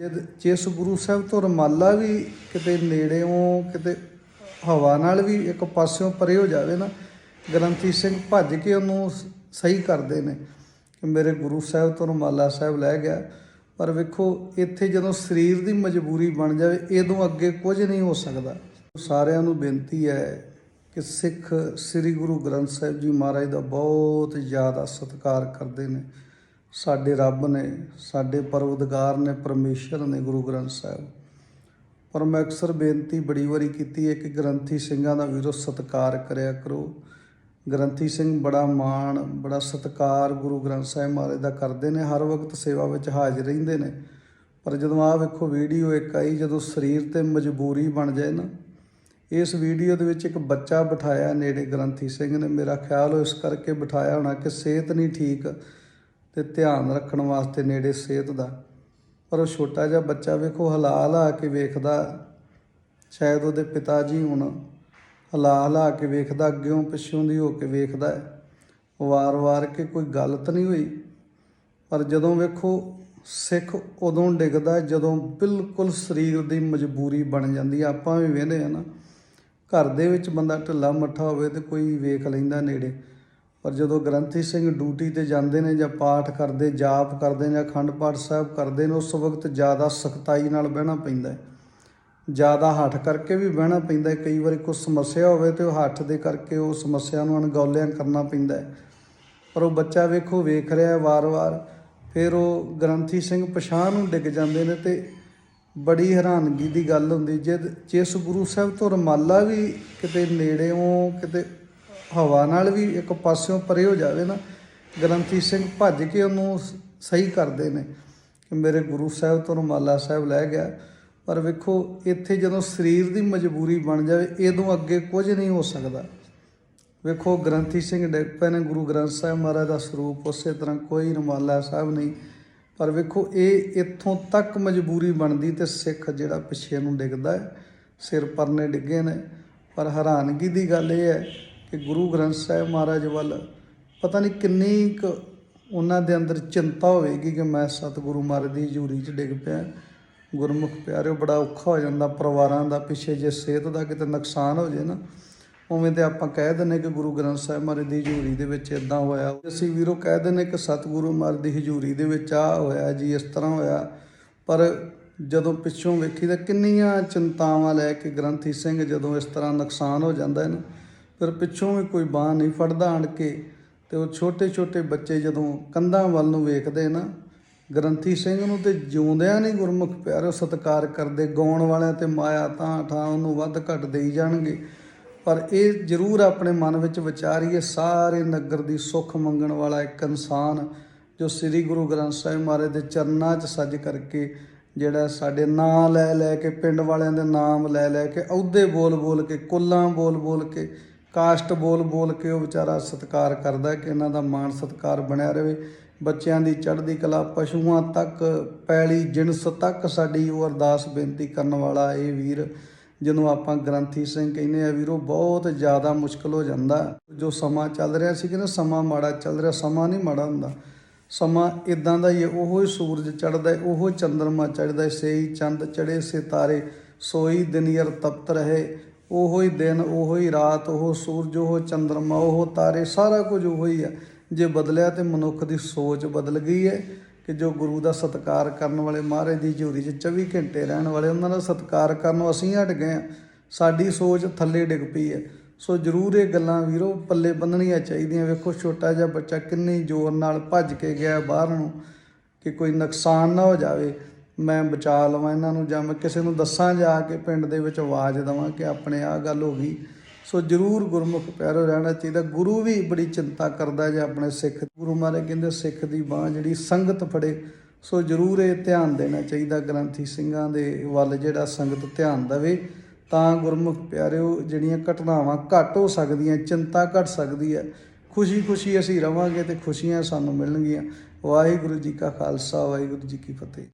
ਜਦ ਜਿਸ ਗੁਰੂ ਸਾਹਿਬ ਤੋਂ ਰਮਾਲਾ ਵੀ ਕਿਤੇ ਨੇੜਿਓਂ, ਕਿਤੇ ਹਵਾ ਨਾਲ ਵੀ ਇੱਕ ਪਾਸਿਓਂ ਪਰੇ ਹੋ ਜਾਵੇ ਨਾ, ਗ੍ਰੰਥੀ ਸਿੰਘ ਭੱਜ ਕੇ ਉਹਨੂੰ ਸਹੀ ਕਰਦੇ ਨੇ ਕਿ ਮੇਰੇ ਗੁਰੂ ਸਾਹਿਬ ਤੋਂ ਰਮਾਲਾ ਸਾਹਿਬ ਲੈ ਗਿਆ। ਪਰ ਵੇਖੋ, ਇੱਥੇ ਜਦੋਂ ਸਰੀਰ ਦੀ ਮਜਬੂਰੀ ਬਣ ਜਾਵੇ ਇਦੋਂ ਅੱਗੇ ਕੁਝ ਨਹੀਂ ਹੋ ਸਕਦਾ। ਸਾਰਿਆਂ ਨੂੰ ਬੇਨਤੀ ਹੈ ਕਿ ਸਿੱਖ ਸ੍ਰੀ ਗੁਰੂ ਗ੍ਰੰਥ ਸਾਹਿਬ ਜੀ ਮਹਾਰਾਜ ਦਾ ਬਹੁਤ ਜ਼ਿਆਦਾ ਸਤਿਕਾਰ ਕਰਦੇ ਨੇ। ਸਾਡੇ ਰੱਬ ਨੇ, ਸਾਡੇ ਪਰਵਦਗਾਰ ਨੇ, ਪਰਮੇਸ਼ਰ ਨੇ ਗੁਰੂ ਗ੍ਰੰਥ ਸਾਹਿਬ। ਪਰ ਮੈਂ ਅਕਸਰ ਬੇਨਤੀ ਬੜੀ ਵਾਰੀ ਕੀਤੀ ਹੈ ਕਿ ਗ੍ਰੰਥੀ ਸਿੰਘਾਂ ਦਾ ਵੀਰੋ ਸਤਿਕਾਰ ਕਰਿਆ ਕਰੋ। ਗ੍ਰੰਥੀ ਸਿੰਘ ਬੜਾ ਮਾਣ, ਬੜਾ ਸਤਿਕਾਰ ਗੁਰੂ ਗ੍ਰੰਥ ਸਾਹਿਬ ਮਹਾਰਾਜ ਦਾ ਕਰਦੇ ਨੇ, ਹਰ ਵਕਤ ਸੇਵਾ ਵਿੱਚ ਹਾਜ਼ਰ ਰਹਿੰਦੇ ਨੇ। ਪਰ ਜਦੋਂ ਆਹ ਵੇਖੋ ਵੀਡੀਓ ਇੱਕ ਆਈ, ਜਦੋਂ ਸਰੀਰ ਤੇ ਮਜਬੂਰੀ ਬਣ ਜਾਏ ਨਾ, ਇਸ ਵੀਡੀਓ ਦੇ ਵਿੱਚ ਇੱਕ ਬੱਚਾ ਬਿਠਾਇਆ ਨੇੜੇ ਗ੍ਰੰਥੀ ਸਿੰਘ ਨੇ। ਮੇਰਾ ਖਿਆਲ ਉਹ ਇਸ ਕਰਕੇ ਬਿਠਾਇਆ ਹੋਣਾ ਕਿ ਸਿਹਤ ਨਹੀਂ ਠੀਕ। ਤੇ ਧਿਆਨ ਰੱਖਣ ਵਾਸਤੇ ਨੇੜੇ ਸਿਹਤ ਦਾ। ਪਰ ਉਹ ਛੋਟਾ ਜਿਹਾ ਬੱਚਾ ਵੇਖੋ ਹਲਾ ਹਲਾ ਕੇ ਵੇਖਦਾ। ਸ਼ਾਇਦ ਉਹਦੇ ਪਿਤਾ ਜੀ ਹੁਣ ਹਲਾ ਹਲਾ ਕੇ ਵੇਖਦਾ, ਅੱਗਿਓਂ ਪਿੱਛੋਂ ਦੀ ਹੋ ਕੇ ਵੇਖਦਾ। ਵਾਰ-ਵਾਰ ਕੇ ਕੋਈ ਗਲਤ ਨਹੀਂ ਹੋਈ। ਪਰ ਜਦੋਂ ਵੇਖੋ, ਸਿੱਖ ਉਦੋਂ ਡਿੱਗਦਾ ਜਦੋਂ ਬਿਲਕੁਲ ਸਰੀਰ ਦੀ ਮਜਬੂਰੀ ਬਣ ਜਾਂਦੀ ਆਪਾਂ ਵੀ ਵੇਖਦੇ ਆ ਨਾ, ਘਰ ਦੇ ਵਿੱਚ ਬੰਦਾ ਢਿੱਲਾ ਮੱਠਾ ਹੋਵੇ ਤੇ ਕੋਈ ਵੇਖ ਲੈਂਦਾ ਨੇੜੇ। ਪਰ ਜਦੋਂ ਗ੍ਰੰਥੀ ਸਿੰਘ ਡਿਊਟੀ ਤੇ ਜਾਂਦੇ ਨੇ ਜਾਂ ਪਾਠ ਕਰਦੇ, ਜਾਪ ਕਰਦੇ ਨੇ ਜਾਂ ਅਖੰਡ ਪਾਠ ਸਾਹਿਬ ਕਰਦੇ ਨੇ, ਉਸ ਵਕਤ ਜ਼ਿਆਦਾ ਸਖਤਾਈ ਨਾਲ ਬਹਿਣਾ ਪੈਂਦਾ ਹੈ। ਜ਼ਿਆਦਾ ਹੱਠ ਕਰਕੇ ਵੀ ਬਹਿਣਾ ਪੈਂਦਾ ਹੈ। ਕਈ ਵਾਰੀ ਕੋਈ ਸਮੱਸਿਆ ਹੋਵੇ ਤੇ ਉਹ ਹੱਠ ਦੇ ਕਰਕੇ ਉਹ ਸਮੱਸਿਆ ਨੂੰ ਅਣਗੌਲਿਆਂ ਕਰਨਾ ਪੈਂਦਾ ਹੈ। ਪਰ ਉਹ ਬੱਚਾ ਵੇਖੋ, ਵੇਖ ਰਿਹਾ ਹੈ ਵਾਰ-ਵਾਰ। ਫਿਰ ਉਹ ਗ੍ਰੰਥੀ ਸਿੰਘ ਪਛਾਣ ਨੂੰ ਡਿੱਗ ਜਾਂਦੇ ਨੇ ਤੇ ਬੜੀ ਹੈਰਾਨਗੀ ਦੀ ਗੱਲ ਹੁੰਦੀ ਜਦ ਜਿਸ ਗੁਰੂ ਸਾਹਿਬ ਤੋਂ ਰਮਾਲਾ ਵੀ ਕਿਤੇ ਨੇੜਿਓਂ ਕਿਤੇ ਹਵਾ ਨਾਲ ਵੀ ਇੱਕ ਪਾਸਿਓਂ ਪਰੇ ਹੋ ਜਾਵੇ ਨਾ, ਗ੍ਰੰਥੀ ਸਿੰਘ ਭੱਜ ਕੇ ਉਹਨੂੰ ਸਹੀ ਕਰਦੇ ਨੇ ਕਿ ਮੇਰੇ ਗੁਰੂ ਸਾਹਿਬ ਤੋਂ ਰਮਾਲਾ ਸਾਹਿਬ ਲੈ ਗਿਆ। ਪਰ ਵੇਖੋ, ਇੱਥੇ ਜਦੋਂ ਸਰੀਰ ਦੀ ਮਜਬੂਰੀ ਬਣ ਜਾਵੇ ਇਦੋਂ ਅੱਗੇ ਕੁਝ ਨਹੀਂ ਹੋ ਸਕਦਾ। ਵੇਖੋ, ਗ੍ਰੰਥੀ ਸਿੰਘ ਡਿੱਗ ਪਏ ਨੇ, ਗੁਰੂ ਗ੍ਰੰਥ ਸਾਹਿਬ ਮਹਾਰਾਜ ਦਾ ਸਰੂਪ ਉਸੇ ਤਰ੍ਹਾਂ ਕੋਈ ਰਮਾਲਾ ਸਾਹਿਬ ਨਹੀਂ। ਪਰ ਵੇਖੋ, ਇਹ ਇੱਥੋਂ ਤੱਕ ਮਜਬੂਰੀ ਬਣਦੀ ਤੇ ਸਿੱਖ ਜਿਹੜਾ ਪਿੱਛੇ ਨੂੰ ਡਿੱਗਦਾ ਹੈ, ਸਿਰ ਪਰਨੇ ਡਿੱਗੇ ਨੇ। ਪਰ ਹੈਰਾਨਗੀ ਦੀ ਗੱਲ ਇਹ ਹੈ ਕਿ ਗੁਰੂ ਗ੍ਰੰਥ ਸਾਹਿਬ ਮਹਾਰਾਜ ਵੱਲ ਪਤਾ ਨਹੀਂ ਕਿੰਨੀ ਕੁ ਉਹਨਾਂ ਦੇ ਅੰਦਰ ਚਿੰਤਾ ਹੋਵੇਗੀ ਕਿ ਮੈਂ ਸਤਿਗੁਰੂ ਮਹਾਰਾਜ ਦੀ ਹਜ਼ੂਰੀ 'ਚ ਡਿੱਗ ਪਿਆ। ਗੁਰਮੁਖ ਪਿਆਰਿਓ, ਬੜਾ ਔਖਾ ਹੋ ਜਾਂਦਾ ਪਰਿਵਾਰਾਂ ਦਾ, ਪਿੱਛੇ ਜੇ ਸਿਹਤ ਦਾ ਕਿਤੇ ਨੁਕਸਾਨ ਹੋ ਜੇ ਨਾ, ਉਵੇਂ ਤੇ ਆਪਾਂ ਕਹਿ ਦਿੰਨੇ ਕਿ ਗੁਰੂ ਗ੍ਰੰਥ ਸਾਹਿਬ ਮਹਾਰਾਜ ਦੀ ਹਜ਼ੂਰੀ ਦੇ ਵਿੱਚ ਇਦਾਂ ਹੋਇਆ। ਅਸੀਂ ਵੀਰੋ ਕਹਿ ਦਿੰਨੇ ਕਿ ਸਤਿਗੁਰੂ ਮਹਾਰਾਜ ਦੀ ਹਜ਼ੂਰੀ ਦੇ ਵਿੱਚ ਆ ਹੋਇਆ ਜੀ, ਇਸ ਤਰ੍ਹਾਂ ਹੋਇਆ। ਪਰ ਜਦੋਂ ਪਿੱਛੋਂ ਵੇਖੀ ਤਾਂ ਕਿੰਨੀਆਂ ਚਿੰਤਾਵਾਂ ਲੈ ਕੇ ਗ੍ਰੰਥੀ ਸਿੰਘ ਜਦੋਂ ਇਸ ਤਰ੍ਹਾਂ ਨੁਕਸਾਨ ਹੋ ਜਾਂਦਾ ਹੈ ਨਾ ਫਿਰ ਪਿੱਛੋਂ ਵੀ ਕੋਈ ਬਾਹ ਨਹੀਂ ਫੜਦਾ ਆਣ ਕੇ ਤੇ ਉਹ ਛੋਟੇ ਛੋਟੇ ਬੱਚੇ ਜਦੋਂ ਕੰਧਾਂ ਵੱਲ ਨੂੰ ਵੇਖਦੇ ਨਾ, ਗ੍ਰੰਥੀ ਸਿੰਘ ਨੂੰ ਤੇ ਜਿਉਂਦਿਆਂ ਨਹੀਂ ਗੁਰਮੁਖ ਪਿਆਰੋ, ਸਤਿਕਾਰ ਕਰਦੇ, ਗਾਉਣ ਵਾਲਿਆਂ ਤੇ ਮਾਇਆ ਤਾਂ ਠਾਂ ਉਹਨੂੰ ਵੱਧ ਘੱਟ ਦੇਈ ਜਾਣਗੇ। ਪਰ ਇਹ ਜ਼ਰੂਰ ਆਪਣੇ ਮਨ ਵਿੱਚ ਵਿਚਾਰੀਏ ਸਾਰੇ ਨਗਰ ਦੀ ਸੁੱਖ ਮੰਗਣ ਵਾਲਾ ਇੱਕ ਇਨਸਾਨ ਜੋ ਸ੍ਰੀ ਗੁਰੂ ਗ੍ਰੰਥ ਸਾਹਿਬ ਮਹਾਰਾਜ ਦੇ ਚਰਨਾਂ 'ਚ ਸੱਜ ਕਰਕੇ ਜਿਹੜਾ ਸਾਡੇ ਨਾਂ ਲੈ ਲੈ ਕੇ, ਪਿੰਡ ਵਾਲਿਆਂ ਦੇ ਨਾਮ ਲੈ ਲੈ ਕੇ, ਅਹੁਦੇ ਬੋਲ ਬੋਲ ਕੇ, ਕੁੱਲਾਂ ਬੋਲ ਬੋਲ ਕੇ ਕਾਸਟ ਬੋਲ ਬੋਲ ਕੇ ਉਹ ਵਿਚਾਰਾ ਸਤਿਕਾਰ ਕਰਦਾ ਕਿ ਇਹਨਾਂ ਦਾ ਮਾਣ ਸਤਿਕਾਰ ਬਣਿਆ ਰਹੇ। ਬੱਚਿਆਂ ਦੀ ਚੜ੍ਹਦੀ ਕਲਾ, ਪਸ਼ੂਆਂ ਤੱਕ ਪੈਲੀ, ਜਿਣਸ ਤੱਕ ਸਾਡੀ ਉਹ ਅਰਦਾਸ ਬੇਨਤੀ ਕਰਨ ਵਾਲਾ ਇਹ ਵੀਰ ਜਦੋਂ ਆਪਾਂ ਗ੍ਰੰਥੀ ਸਿੰਘ ਕਹਿੰਦੇ ਆ ਵੀਰੋ, ਬਹੁਤ ਜ਼ਿਆਦਾ ਮੁਸ਼ਕਲ ਹੋ ਜਾਂਦਾ। ਜੋ ਸਮਾਂ ਚੱਲ ਰਿਹਾ ਸੀ ਕਿ ਨਾ ਸਮਾਂ ਮਾੜਾ ਚੱਲ ਰਿਹਾ, ਸਮਾਂ ਨਹੀਂ ਮਾੜਾ ਹੁੰਦਾ। ਸਮਾਂ ਇਦਾਂ ਦਾ ਹੀ ਹੈ, ਉਹੋ ਹੀ ਸੂਰਜ ਚੜ੍ਹਦਾ ਹੈ, ਉਹੋ ਚੰਦਰਮਾ ਚੜ੍ਹਦਾ ਹੈ, ਸੇਈ ਚੰਦ ਚੜੇ ਸਿਤਾਰੇ ਸੋਈ ਦਿਨਯਰ ਤਪਤ ਰਹੇ। ਉਹੋ ਹੀ ਦਿਨ, ਉਹੋ ਹੀ ਰਾਤ, ਉਹ ਸੂਰਜ, ਉਹ ਚੰਦਰਮਾ, ਉਹ ਤਾਰੇ, ਸਾਰਾ ਕੁਝ ਉਹੋ ਹੀ ਆ। ਜੇ ਬਦਲਿਆ ਤੇ ਮਨੁੱਖ ਦੀ ਸੋਚ ਬਦਲ ਗਈ ਹੈ ਕਿ ਜੋ ਗੁਰੂ ਦਾ ਸਤਿਕਾਰ ਕਰਨ ਵਾਲੇ ਮਹਾਰਾਜ ਦੀ ਹਜ਼ੂਰੀ 'ਚ 24 ਘੰਟੇ ਰਹਿਣ ਵਾਲੇ, ਉਹਨਾਂ ਦਾ ਸਤਿਕਾਰ ਕਰਨੋਂ ਅਸੀਂ ਹਟ ਗਏ ਹਾਂ ਸਾਡੀ ਸੋਚ ਥੱਲੇ ਡਿੱਗ ਪਈ ਹੈ ਸੋ ਜ਼ਰੂਰ ਇਹ ਗੱਲਾਂ ਵੀਰੋ ਪੱਲੇ ਬੰਨਣੀਆਂ ਚਾਹੀਦੀਆਂ। ਵੇਖੋ ਛੋਟਾ ਜਿਹਾ ਬੱਚਾ ਕਿੰਨੀ ਜ਼ੋਰ ਨਾਲ ਭੱਜ ਕੇ ਗਿਆ ਬਾਹਰ ਨੂੰ ਕਿ ਕੋਈ ਨੁਕਸਾਨ ਨਾ ਹੋ ਜਾਵੇ। ਮੈਂ ਬਚਾ ਲਵਾਂ, ਇਹਨਾਂ ਨੂੰ ਜਾਂ ਮੈਂ ਕਿਸੇ ਨੂੰ ਦੱਸਾਂ ਜਾ ਕੇ ਪਿੰਡ ਦੇ ਵਿੱਚ ਆਵਾਜ਼ ਦੇਵਾਂ ਕਿ ਆਪਣੇ ਆਹ ਗੱਲ ਹੋ ਗਈ। ਸੋ ਜ਼ਰੂਰ ਗੁਰਮੁਖ ਪਿਆਰੋ, ਰਹਿਣਾ ਚਾਹੀਦਾ। ਗੁਰੂ ਵੀ ਬੜੀ ਚਿੰਤਾ ਕਰਦਾ ਜੇ ਆਪਣੇ ਸਿੱਖ, ਗੁਰੂ ਮਹਾਰਾਜ ਕਹਿੰਦੇ ਸਿੱਖ ਦੀ ਬਾਹ ਜਿਹੜੀ ਸੰਗਤ ਫੜੇ, ਸੋ ਜ਼ਰੂਰ ਇਹ ਧਿਆਨ ਦੇਣਾ ਚਾਹੀਦਾ ਗ੍ਰੰਥੀ ਸਿੰਘਾਂ ਦੇ ਵੱਲ ਜਿਹੜਾ ਸੰਗਤ ਧਿਆਨ ਦੇਵੇ। ਤਾਂ ਗੁਰਮੁਖ ਪਿਆਰਿਓ, ਜਿਹੜੀਆਂ ਘਟਨਾਵਾਂ ਘੱਟ ਹੋ ਸਕਦੀਆਂ, ਚਿੰਤਾ ਘਟ ਸਕਦੀ ਹੈ। ਖੁਸ਼ੀ ਖੁਸ਼ੀ ਅਸੀਂ ਰਵਾਂਗੇ ਤੇ ਖੁਸ਼ੀਆਂ ਸਾਨੂੰ ਮਿਲਣਗੀਆਂ। ਵਾਹਿਗੁਰੂ ਜੀ ਕਾ ਖਾਲਸਾ, ਵਾਹਿਗੁਰੂ ਜੀ ਕੀ ਫਤਿਹ।